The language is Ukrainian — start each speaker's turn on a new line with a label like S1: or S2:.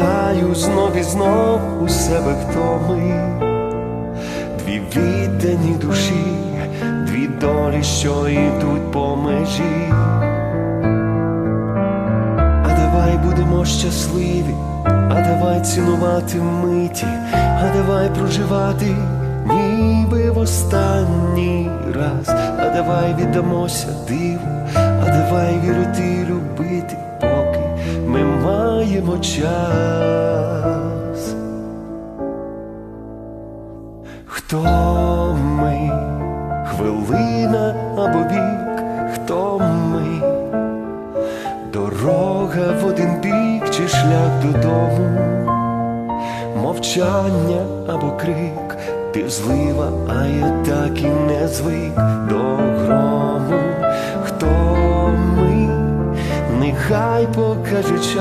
S1: Питаю знов і знов у себе, хто ми, дві віддані душі, дві долі, що йдуть по межі. А давай будемо щасливі, а давай цінувати миті, а давай проживати, ніби в останній раз, а давай віддамося диву, а давай вірити любити, маємо час. Хто ми? Хвилина або вік, хто ми? Дорога в один бік чи шлях додому, мовчання або крик, ти злива, а я так і не звик до грому. Хто ми? Нехай покаже час.